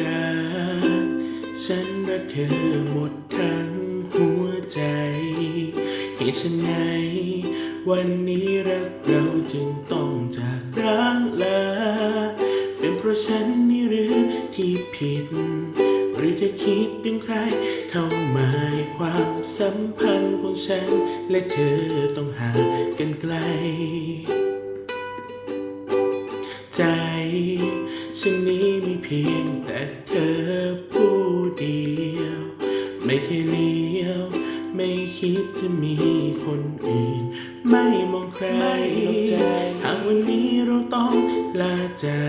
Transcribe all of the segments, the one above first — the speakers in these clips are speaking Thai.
รัก ฉันรักเธอหมดทั้งหัวใจ เหตุฉันไงวันนี้รักเราจึงต้องจากร้างลา เป็นเพราะฉันนี่หรือที่ผิด หรือเธอคิดเป็นใคร เข้ามาความสัมพันธ์ของฉัน และเธอต้องหา แต่เธอผู้เดียว ไม่เคยเลี้ยว ไม่คิดจะมีคนอื่น ไม่มองใครหากวันนี้เราต้องลาจา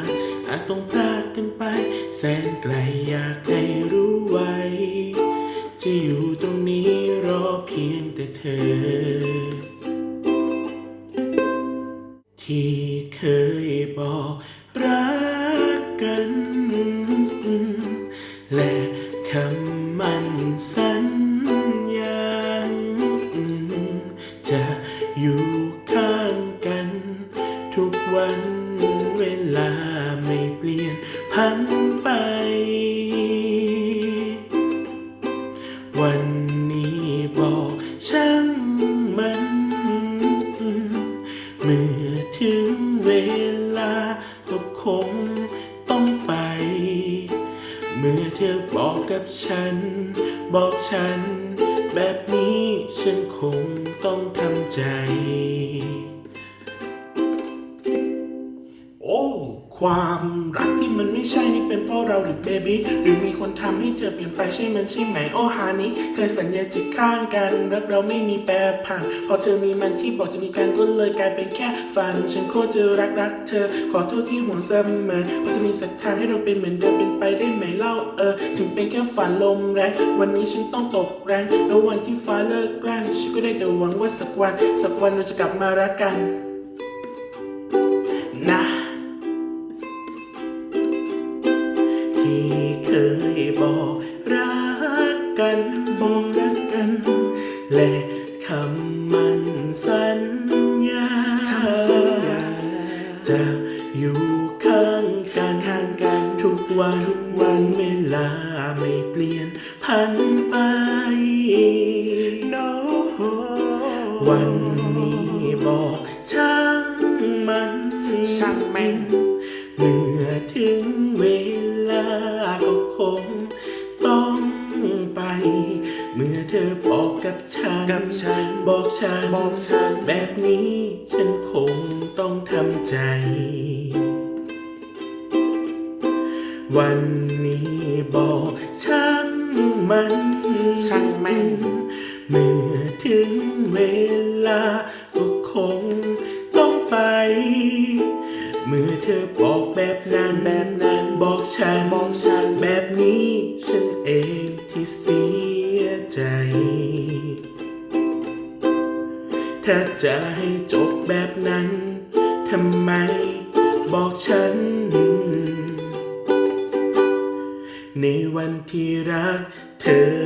กอาจต้องพรากกันไป แสนไกลอยากให้รู้ไว้ จะอยู่ตรงนี้รอเพียงแต่เธอที่เคยบอกรักกันันไป วันนี้บอกช่างมัน เมื่อถึงเวลาก็คงต้องไป เมื่อเธอบอกกับฉัน บอกฉัน แบบนี้ฉันคงต้องทำใจ ความรักที่มันไม่ใช่นี่เป็นเพราะเราหรือเบบี้หรือมีคนทำให้เธอเปลี่ยนไปใช่มันใช่ไหมโอฮานี้เคยสัญญาจะข้างกัน รักเราไม่มีแปรผันพอเธอมีมันที่บอกจะมีกันก็เลยกลายเป็นแค่ฝัน ฉันโคตรจะรักรักเธอ ขอโทษที่ห่วงเสมอพอจะมีสักทางให้เราเป็นเหมือนเดิมเป็นไปได้ไหมเล่าเออถึงเป็นแค่ฝันลมแรงวันนี้ฉันต้องตกแรงแล้ววันที่ฟ้าเลิกแกล้งฉันก็ได้แต่หวังว่าสักวัน สักวันเราจะกลับมารักกันนะ วันทุกวันเวลาไม่เปลี่ยนพันไป no วันนี้บอกช่างมันช่างแม่งเมื่อถึงเวลาก็คงต้องไป เมื่อเธอบอกกับฉันกับฉันบอกฉันบอกฉันแบบนี้ฉันคงต้องทำใจ วันนี้บอกช่างมันช่างแม่งเมื่อถึงเวลาก็คงต้องไป เมื่อเธอบอกแบบนั้นแบบนั้นบอกฉันบอกฉันแบบนี้ฉันเองที่เสียใจถ้าจะให้จบแบบนั้นทำไมบอกฉัน วันที่รักเธอ